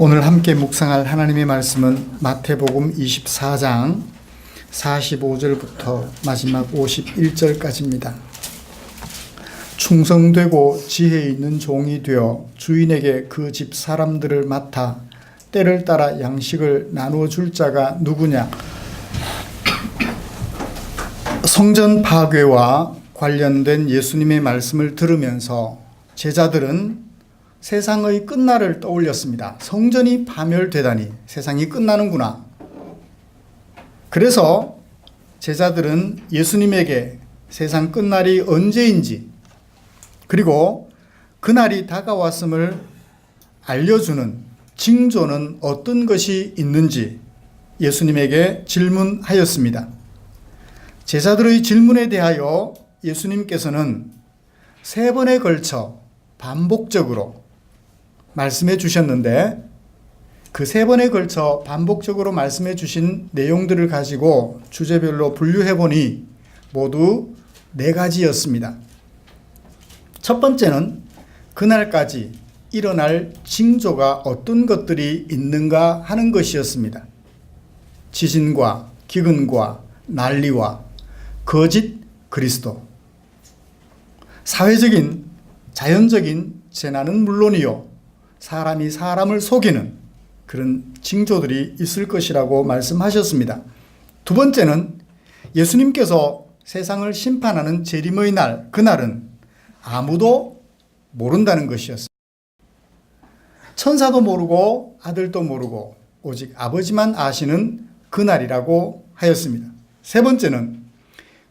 오늘 함께 묵상할 하나님의 말씀은 마태복음 24장 45절부터 마지막 51절까지입니다. 충성되고 지혜 있는 종이 되어 주인에게 그 집 사람들을 맡아 때를 따라 양식을 나누어 줄 자가 누구냐? 성전 파괴와 관련된 예수님의 말씀을 들으면서 제자들은 세상의 끝날을 떠올렸습니다. 성전이 파멸되다니 세상이 끝나는구나. 그래서 제자들은 예수님에게 세상 끝날이 언제인지 그리고 그날이 다가왔음을 알려주는 징조는 어떤 것이 있는지 예수님에게 질문하였습니다. 제자들의 질문에 대하여 예수님께서는 세 번에 걸쳐 반복적으로 말씀해 주셨는데 그 세 번에 걸쳐 반복적으로 말씀해 주신 내용들을 가지고 주제별로 분류해 보니 모두 네 가지였습니다. 첫 번째는 그날까지 일어날 징조가 어떤 것들이 있는가 하는 것이었습니다. 지진과 기근과 난리와 거짓 그리스도. 사회적인 자연적인 재난은 물론이요. 사람이 사람을 속이는 그런 징조들이 있을 것이라고 말씀하셨습니다. 두 번째는 예수님께서 세상을 심판하는 재림의 날, 그날은 아무도 모른다는 것이었습니다. 천사도 모르고 아들도 모르고 오직 아버지만 아시는 그날이라고 하였습니다. 세 번째는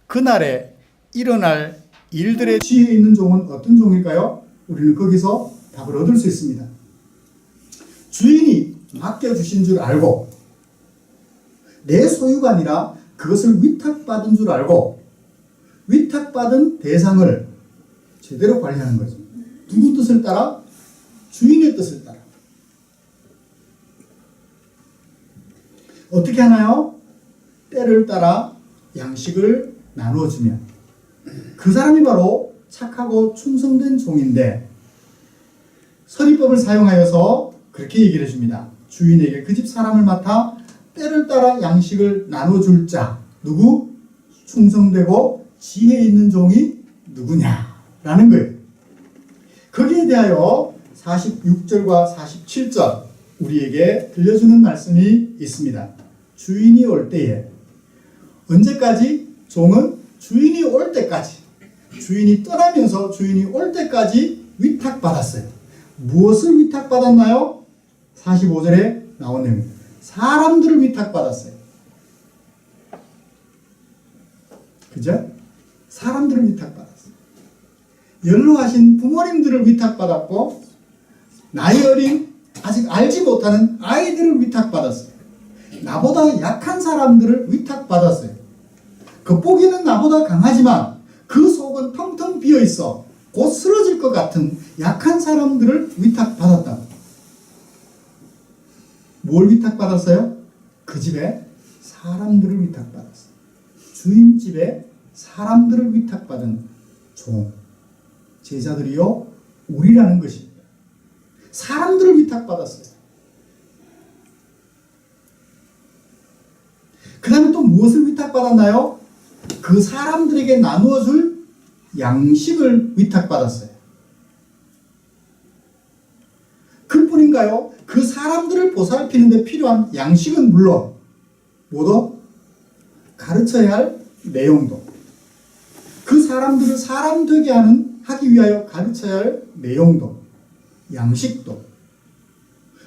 그날에 일어날 일들의 지혜 있는 종은 어떤 종일까요? 우리는 거기서 답을 얻을 수 있습니다. 주인이 맡겨주신 줄 알고 내 소유가 아니라 그것을 위탁받은 줄 알고 위탁받은 대상을 제대로 관리하는 거죠. 누구 뜻을 따라? 주인의 뜻을 따라. 어떻게 하나요? 때를 따라 양식을 나누어 주면 그 사람이 바로 착하고 충성된 종인데 서리법을 사용하여서 그렇게 얘기를 해줍니다. 주인에게 그 집 사람을 맡아 때를 따라 양식을 나눠줄 자 누구? 충성되고 지혜 있는 종이 누구냐라는 거예요. 거기에 대하여 46절과 47절 우리에게 들려주는 말씀이 있습니다. 주인이 올 때에 언제까지 종은 주인이 올 때까지 주인이 떠나면서 주인이 올 때까지 위탁받았어요. 무엇을 위탁받았나요? 45절에 나온 내용입니다. 사람들을 위탁받았어요. 그죠? 사람들을 위탁받았어요. 연로하신 부모님들을 위탁받았고 나이 어린 아직 알지 못하는 아이들을 위탁받았어요. 나보다 약한 사람들을 위탁받았어요. 겉보기는 나보다 강하지만 그 속은 텅텅 비어 있어 곧 쓰러질 것 같은 약한 사람들을 위탁받았다. 뭘 위탁받았어요? 그 집에 사람들을 위탁받았어요. 주인 집에 사람들을 위탁받은 종. 제자들이요, 우리라는 것입니다. 사람들을 위탁받았어요. 그 다음에 또 무엇을 위탁받았나요? 그 사람들에게 나누어 줄 양식을 위탁받았어요. 그 뿐인가요? 그 사람들을 보살피는 데 필요한 양식은 물론, 뭐도? 가르쳐야 할 내용도. 그 사람들을 사람 되게 하는, 하기 위하여 가르쳐야 할 내용도. 양식도.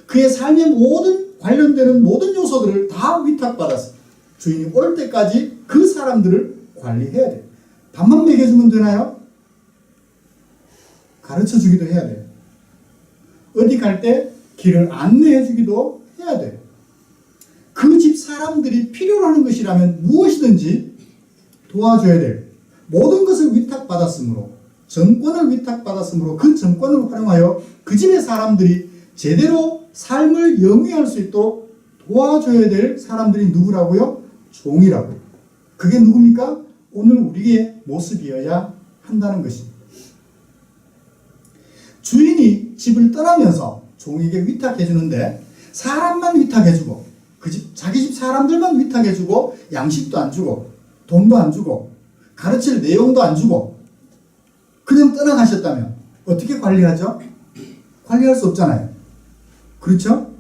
그의 삶의 모든 관련되는 모든 요소들을 다 위탁받았어요. 주인이 올 때까지 그 사람들을 관리해야 돼요. 밥만 먹여주면 되나요? 가르쳐 주기도 해야 돼요. 어디 갈 때 길을 안내해 주기도 해야 돼요. 그 집 사람들이 필요로 하는 것이라면 무엇이든지 도와줘야 돼요. 모든 것을 위탁받았으므로, 정권을 위탁받았으므로 그 정권을 활용하여 그 집의 사람들이 제대로 삶을 영위할 수 있도록 도와줘야 될 사람들이 누구라고요? 종이라고요. 그게 누굽니까? 오늘 우리의 모습이어야 한다는 것입니다. 주인이 집을 떠나면서 종에게 위탁해 주는데 사람만 위탁해주고 그 집 자기 집 사람들만 위탁해주고 양식도 안 주고 돈도 안 주고 가르칠 내용도 안 주고 그냥 떠나가셨다면 어떻게 관리하죠? 관리할 수 없잖아요. 그렇죠?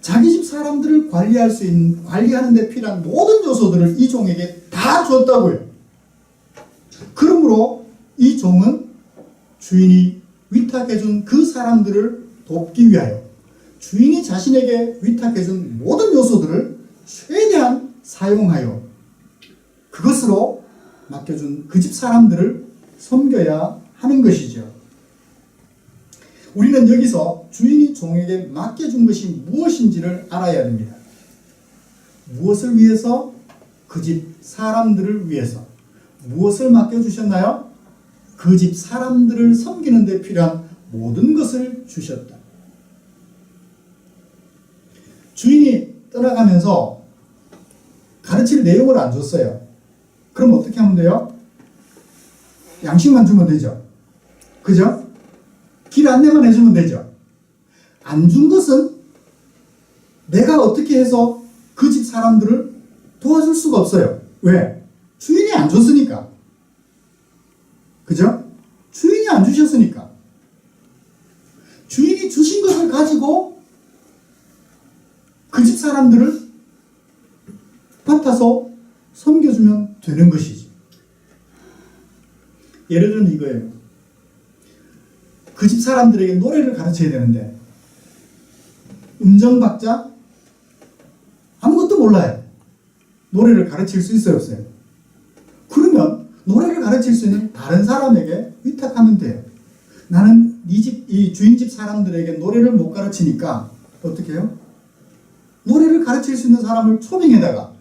자기 집 사람들을 관리할 수 있는 관리하는 데 필요한 모든 요소들을 이 종에게 다 줬다고요. 그러므로 이 종은 주인이 위탁해준 그 사람들을 돕기 위하여 주인이 자신에게 위탁해준 모든 요소들을 최대한 사용하여 그것으로 맡겨준 그 집 사람들을 섬겨야 하는 것이죠. 우리는 여기서 주인이 종에게 맡겨준 것이 무엇인지를 알아야 됩니다. 무엇을 위해서? 그 집 사람들을 위해서. 무엇을 맡겨주셨나요? 그 집 사람들을 섬기는 데 필요한 모든 것을 주셨다. 주인이 떠나가면서 가르칠 내용을 안 줬어요. 그럼 어떻게 하면 돼요? 양식만 주면 되죠. 그죠? 길 안내만 해주면 되죠. 안 준 것은 내가 어떻게 해서 그 집 사람들을 도와줄 수가 없어요. 왜? 주인이 안 줬으니까. 그죠? 주인이 안 주셨으니까. 주인이 주신 것을 가지고 그 집 사람들을 맡아서 섬겨주면 되는 것이지. 예를 들면 이거예요. 그 집 사람들에게 노래를 가르쳐야 되는데, 음정박자? 아무것도 몰라요. 노래를 가르칠 수 있어요, 없어요? 그러면 노래를 가르칠 수 있는 다른 사람에게 위탁하면 돼요. 나는 이 집, 이 주인집 사람들에게 노래를 못 가르치니까 어떻게 해요? 노래를 가르칠 수 있는 사람을 초빙해다가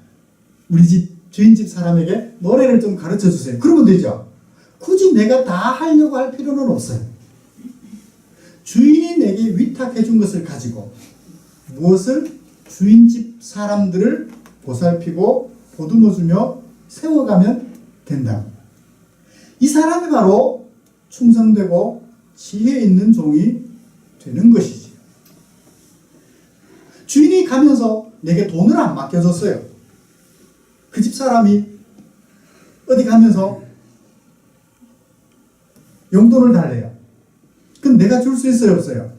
우리 집 주인집 사람에게 노래를 좀 가르쳐 주세요. 그러면 되죠. 굳이 내가 다 하려고 할 필요는 없어요. 주인이 내게 위탁해 준 것을 가지고 무엇을 주인집 사람들을 보살피고 보듬어 주며 세워가면 된다. 이 사람이 바로 충성되고 지혜 있는 종이 되는 것이지. 주인이 가면서 내게 돈을 안 맡겨줬어요. 그 집 사람이 어디 가면서 용돈을 달래요. 그럼 내가 줄 수 있어요, 없어요?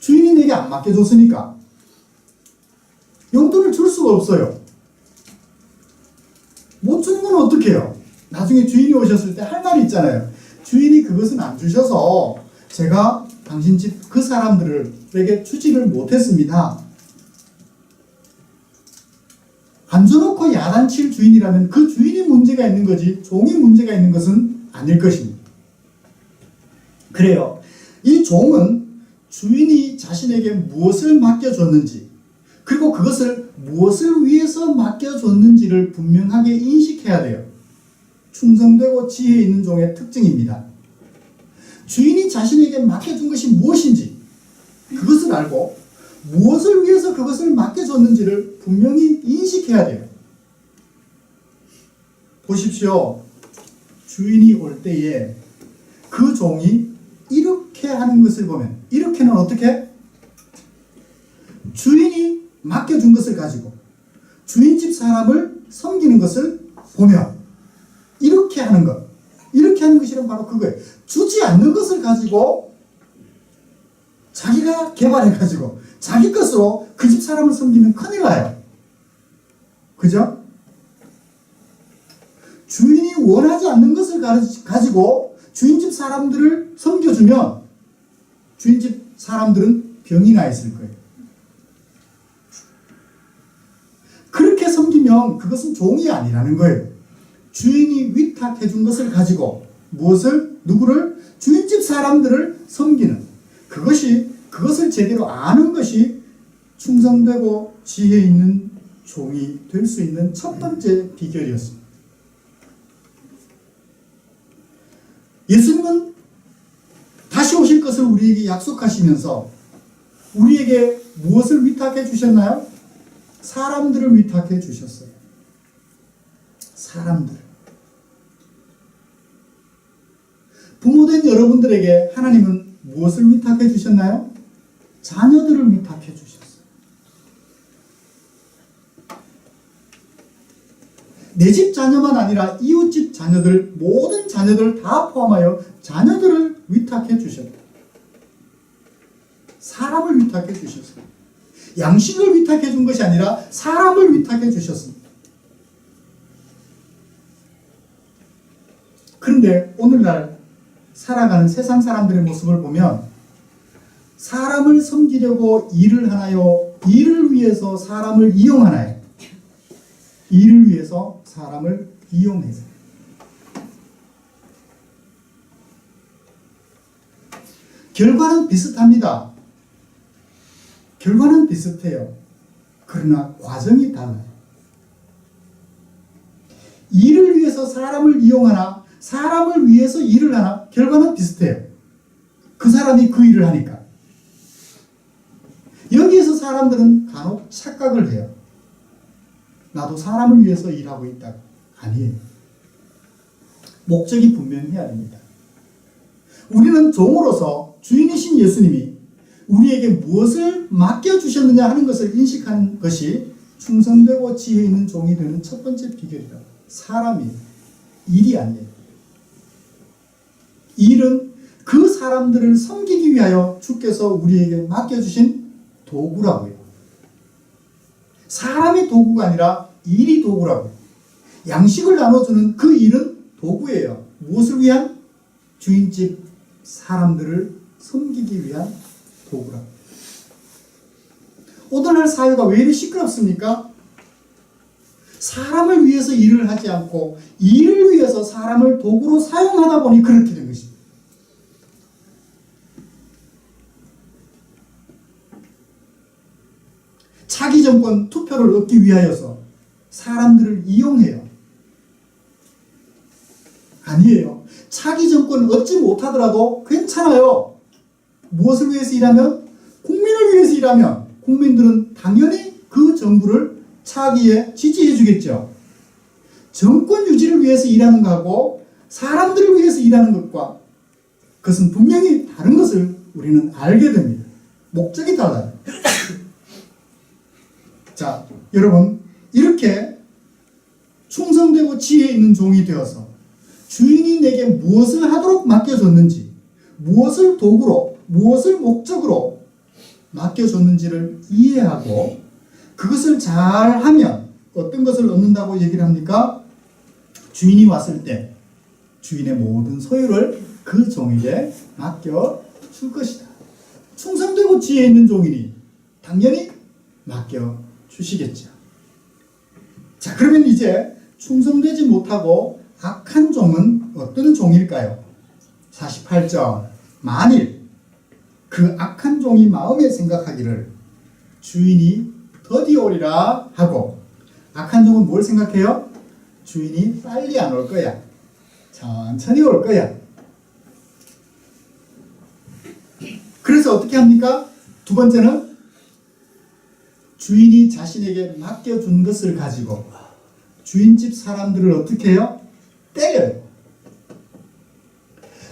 주인이 내게 안 맡겨줬으니까 용돈을 줄 수가 없어요. 못 주는 건 어떡해요? 나중에 주인이 오셨을 때 할 말이 있잖아요. 주인이 그것은 안 주셔서 제가 당신 집 그 사람들에게 주지를 못했습니다. 안 줘놓고 야단칠 주인이라면 그 주인이 문제가 있는 거지 종이 문제가 있는 것은 아닐 것입니다. 그래요. 이 종은 주인이 자신에게 무엇을 맡겨줬는지 그리고 그것을 무엇을 위해서 맡겨줬는지를 분명하게 인식해야 돼요. 충성되고 지혜 있는 종의 특징입니다. 주인이 자신에게 맡겨준 것이 무엇인지 그것을 알고 무엇을 위해서 그것을 맡겨줬는지를 분명히 인식해야 돼요. 보십시오. 주인이 올 때에 그 종이 이렇게 하는 것을 보면 이렇게는 어떻게? 주인이 맡겨준 것을 가지고 주인집 사람을 섬기는 것을 보면 이렇게 하는 것. 이렇게 하는 것이란 바로 그거예요. 주지 않는 것을 가지고 자기가 개발해가지고 자기 것으로 그 집 사람을 섬기면 큰일 나요. 그죠? 주인이 원하지 않는 것을 가지고 주인집 사람들을 섬겨주면 주인집 사람들은 병이 나 있을 거예요. 그렇게 섬기면 그것은 종이 아니라는 거예요. 주인이 위탁해 준 것을 가지고 무엇을 누구를 주인집 사람들을 섬기는 그것이 그것을 제대로 아는 것이 충성되고 지혜 있는 종이 될 수 있는 첫 번째 비결이었습니다. 예수님은 다시 오실 것을 우리에게 약속하시면서 우리에게 무엇을 위탁해 주셨나요? 사람들을 위탁해 주셨어요. 사람들. 부모된 여러분들에게 하나님은 무엇을 위탁해 주셨나요? 자녀들을 위탁해 주셨어요. 내 집 자녀만 아니라 이웃집 자녀들, 모든 자녀들을 다 포함하여 자녀들을 위탁해 주셨다. 사람을 위탁해 주셨어요. 양식을 위탁해 준 것이 아니라 사람을 위탁해 주셨습니다. 그런데 오늘날 살아가는 세상 사람들의 모습을 보면 사람을 섬기려고 일을 하나요? 일을 위해서 사람을 이용하나요? 일을 위해서 사람을 이용해서. 결과는 비슷합니다. 결과는 비슷해요. 그러나 과정이 달라요. 일을 위해서 사람을 이용하나 사람을 위해서 일을 하나 결과는 비슷해요. 그 사람이 그 일을 하니까. 여기에서 사람들은 간혹 착각을 해요. 나도 사람을 위해서 일하고 있다. 아니에요. 목적이 분명해야 됩니다. 우리는 종으로서 주인이신 예수님이 우리에게 무엇을 맡겨주셨느냐 하는 것을 인식하는 것이 충성되고 지혜 있는 종이 되는 첫 번째 비결이다. 사람이에요. 일이 아니에요. 일은 그 사람들을 섬기기 위하여 주께서 우리에게 맡겨주신 도구라고요. 사람이 도구가 아니라 일이 도구라고요. 양식을 나눠주는 그 일은 도구예요. 무엇을 위한? 주인집 사람들을 섬기기 위한 도구라. 오늘날 사회가 왜 이리 시끄럽습니까? 사람을 위해서 일을 하지 않고 일을 위해서 사람을 도구로 사용하다 보니 그렇게 된 것입니다. 차기 정권 투표를 얻기 위하여서 사람들을 이용해요. 아니에요. 차기 정권 얻지 못하더라도 괜찮아요. 무엇을 위해서 일하면? 국민을 위해서 일하면 국민들은 당연히 그 정부를 차기에 지지해 주겠죠. 정권 유지를 위해서 일하는 것하고 사람들을 위해서 일하는 것과 그것은 분명히 다른 것을 우리는 알게 됩니다. 목적이 달라요. 자, 여러분, 이렇게 충성되고 지혜 있는 종이 되어서 주인이 내게 무엇을 하도록 맡겨줬는지, 무엇을 도구로, 무엇을 목적으로 맡겨줬는지를 이해하고 그것을 잘 하면 어떤 것을 얻는다고 얘기를 합니까? 주인이 왔을 때 주인의 모든 소유를 그 종에게 맡겨 줄 것이다. 충성되고 지혜 있는 종이니 당연히 맡겨 주시겠죠. 자, 그러면 이제 충성되지 못하고 악한 종은 어떤 종일까요? 48절. 만일 그 악한 종이 마음에 생각하기를 주인이 더디 오리라 하고 악한 종은 뭘 생각해요? 주인이 빨리 안 올 거야. 천천히 올 거야. 그래서 어떻게 합니까? 두 번째는 주인이 자신에게 맡겨준 것을 가지고 주인집 사람들을 어떻게 해요? 때려요.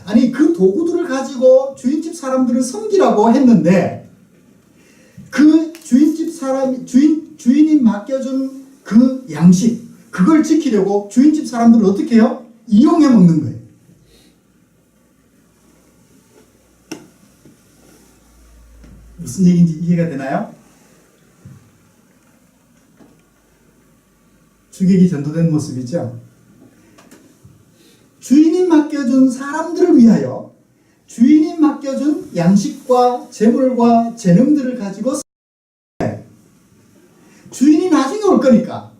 아니 그 도구들을 가지고 주인집 사람들을 섬기라고 했는데 그 사람 주인 주인이 맡겨준 그 양식 그걸 지키려고 주인집 사람들을 어떻게 해요? 이용해 먹는 거예요. 무슨 얘기인지 이해가 되나요? 주객이 전도된 모습이죠. 주인이 맡겨준 사람들을 위하여 주인이 맡겨준 양식과 재물과 재능들을 가지고 나중에 올 거니까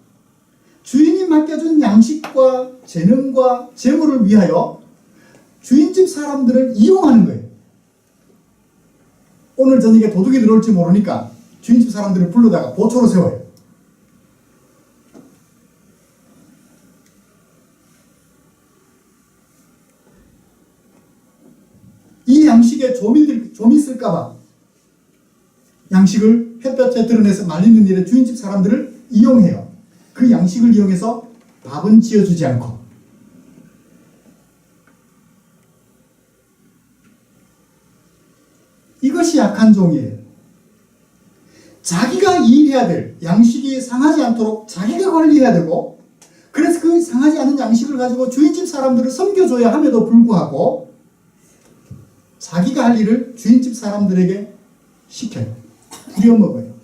주인이 맡겨준 양식과 재능과 재물을 위하여 주인집 사람들을 이용하는 거예요. 오늘 저녁에 도둑이 들어올지 모르니까 주인집 사람들을 불러다가 보초로 세워요. 이 양식에 좀이, 좀 있을까봐 양식을 햇볕에 드러내서 말리는 일에 주인집 사람들을 이용해요. 그 양식을 이용해서 밥은 지어주지 않고 이것이 약한 종이에요. 자기가 일해야 될 양식이 상하지 않도록 자기가 관리해야 되고 그래서 그 상하지 않은 양식을 가지고 주인집 사람들을 섬겨줘야 함에도 불구하고 자기가 할 일을 주인집 사람들에게 시켜요. 부려먹어요.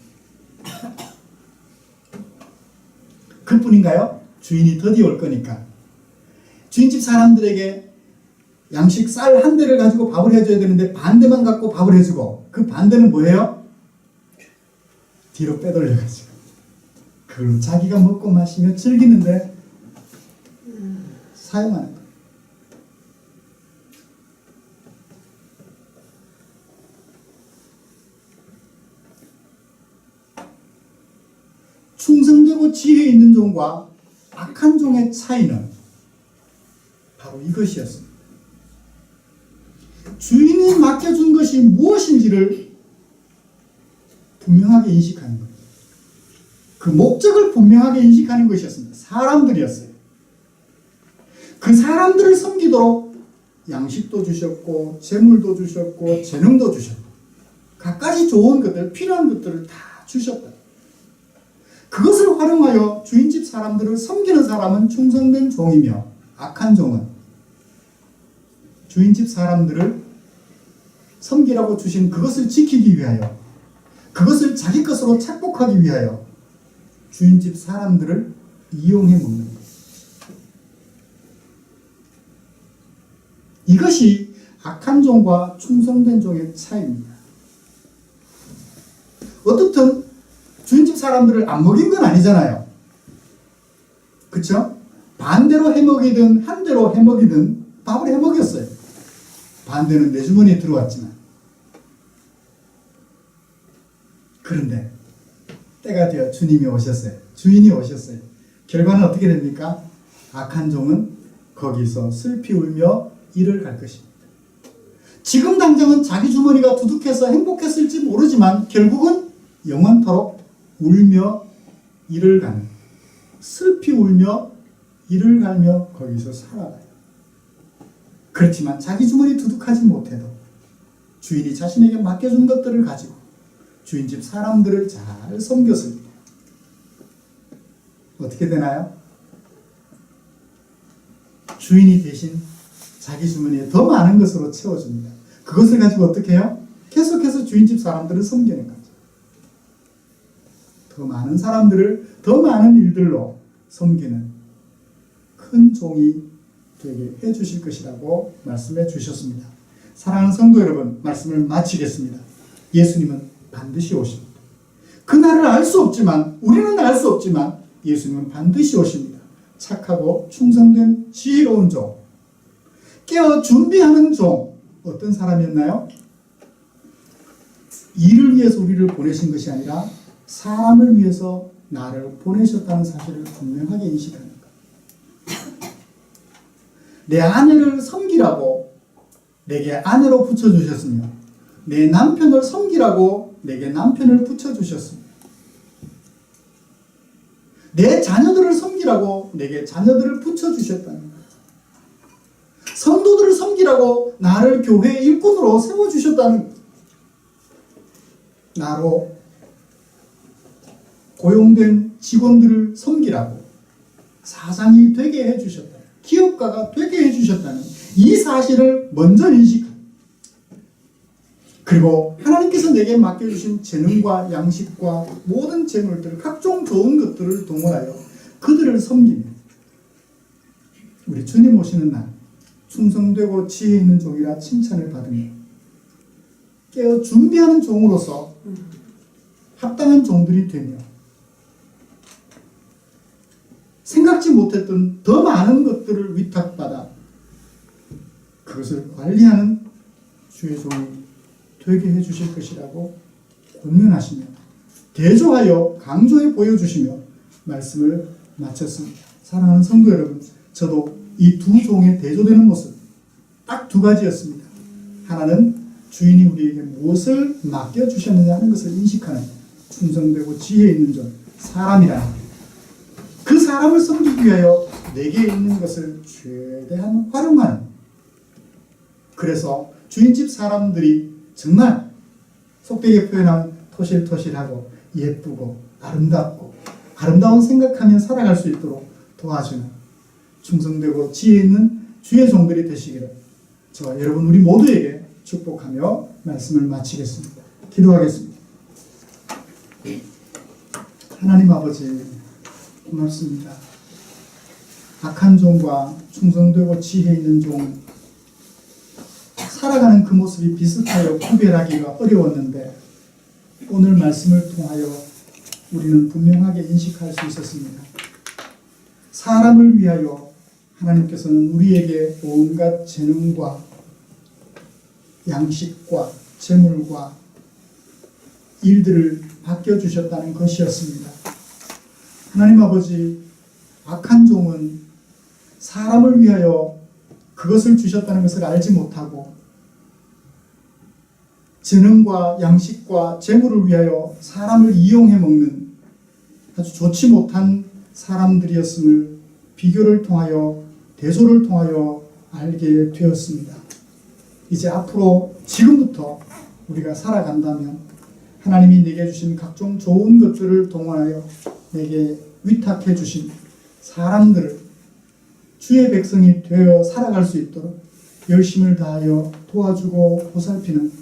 그뿐인가요? 주인이 더디 올 거니까. 주인집 사람들에게 양식 쌀 한 대를 가지고 밥을 해줘야 되는데 반대만 갖고 밥을 해주고 그 반대는 뭐예요? 뒤로 빼돌려가지고 그걸 자기가 먹고 마시며 즐기는데 사용하는 거예요. 지혜 있는 종과 악한 종의 차이는 바로 이것이었습니다. 주인이 맡겨준 것이 무엇인지를 분명하게 인식하는 거예요. 그 목적을 분명하게 인식하는 것이었습니다. 사람들이었어요. 그 사람들을 섬기도록 양식도 주셨고, 재물도 주셨고, 재능도 주셨고, 갖가지 좋은 것들, 필요한 것들을 다 주셨다. 그것을 활용하여 주인집 사람들을 섬기는 사람은 충성된 종이며, 악한 종은 주인집 사람들을 섬기라고 주신 그것을 지키기 위하여, 그것을 자기 것으로 착복하기 위하여 주인집 사람들을 이용해 먹는 것. 이것이 악한 종과 충성된 종의 차이입니다. 어떻든 주인집 사람들을 안 먹인 건 아니잖아요. 그쵸? 반대로 해먹이든 한 대로 해먹이든 밥을 해먹였어요. 반대는 내 주머니에 들어왔지만. 그런데 때가 되어 주님이 오셨어요. 주인이 오셨어요. 결과는 어떻게 됩니까? 악한 종은 거기서 슬피 울며 일을 갈 것입니다. 지금 당장은 자기 주머니가 두둑해서 행복했을지 모르지만 결국은 영원토록 울며 일을 가는 슬피 울며 일을 갈며 거기서 살아가요. 그렇지만 자기 주머니 두둑하지 못해도 주인이 자신에게 맡겨준 것들을 가지고 주인집 사람들을 잘 섬겼습니다. 어떻게 되나요? 주인이 대신 자기 주머니에 더 많은 것으로 채워줍니다. 그것을 가지고 어떻게 해요? 계속해서 주인집 사람들을 섬기는 거죠. 더 많은 사람들을 더 많은 일들로 섬기는 큰 종이 되게 해 주실 것이라고 말씀해 주셨습니다. 사랑하는 성도 여러분, 말씀을 마치겠습니다. 예수님은 반드시 오십니다. 그날을 알 수 없지만, 우리는 알 수 없지만, 예수님은 반드시 오십니다. 착하고 충성된 지혜로운 종, 깨어 준비하는 종, 어떤 사람이었나요? 일을 위해서 우리를 보내신 것이 아니라 사람을 위해서 나를 보내셨다는 사실을 분명하게 인식하는 것. 내 아내를 섬기라고 내게 아내로 붙여주셨으며, 내 남편을 섬기라고 내게 남편을 붙여주셨습니다. 내 자녀들을 섬기라고 내게 자녀들을 붙여주셨다는 것. 성도들을 섬기라고 나를 교회 일꾼으로 세워주셨다는 것. 나로 고용된 직원들을 섬기라고 사장이 되게 해주셨다. 기업가가 되게 해주셨다는 이 사실을 먼저 인식합니다. 그리고 하나님께서 내게 맡겨주신 재능과 양식과 모든 재물들, 각종 좋은 것들을 동원하여 그들을 섬깁니다. 우리 주님 오시는 날 충성되고 지혜 있는 종이라 칭찬을 받으며 깨어 준비하는 종으로서 합당한 종들이 되며 생각지 못했던 더 많은 것들을 위탁받아 그것을 관리하는 주의 종이 되게 해주실 것이라고 권면하시며 대조하여 강조해 보여주시며 말씀을 마쳤습니다. 사랑하는 성도 여러분, 저도 이 두 종의 대조되는 모습 딱 두 가지였습니다. 하나는 주인이 우리에게 무엇을 맡겨주셨느냐 하는 것을 인식하는 충성되고 지혜 있는 종, 사람이라 그 사람을 섬기기 위하여 내게 있는 것을 최대한 활용하는 그래서 주인집 사람들이 정말 속되게 표현하면 토실토실하고 예쁘고 아름답고 아름다운 생각하며 살아갈 수 있도록 도와주는 충성되고 지혜 있는 주의 종들이 되시기를 저 여러분 우리 모두에게 축복하며 말씀을 마치겠습니다. 기도하겠습니다. 하나님 아버지 고맙습니다. 악한 종과 충성되고 지혜 있는 종 살아가는 그 모습이 비슷하여 구별하기가 어려웠는데 오늘 말씀을 통하여 우리는 분명하게 인식할 수 있었습니다. 사람을 위하여 하나님께서는 우리에게 온갖 재능과 양식과 재물과 일들을 맡겨주셨다는 것이었습니다. 하나님 아버지, 악한 종은 사람을 위하여 그것을 주셨다는 것을 알지 못하고 재능과 양식과 재물을 위하여 사람을 이용해 먹는 아주 좋지 못한 사람들이었음을 비교를 통하여 대소를 통하여 알게 되었습니다. 이제 앞으로 지금부터 우리가 살아간다면 하나님이 내게 주신 각종 좋은 것들을 동원하여 내게 위탁해 주신 사람들을 주의 백성이 되어 살아갈 수 있도록 열심을 다하여 도와주고 보살피는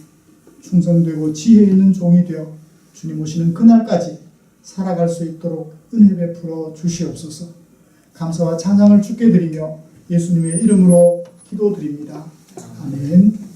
충성되고 지혜 있는 종이 되어 주님 오시는 그날까지 살아갈 수 있도록 은혜 베풀어 주시옵소서. 감사와 찬양을 주께 드리며 예수님의 이름으로 기도드립니다. 아멘.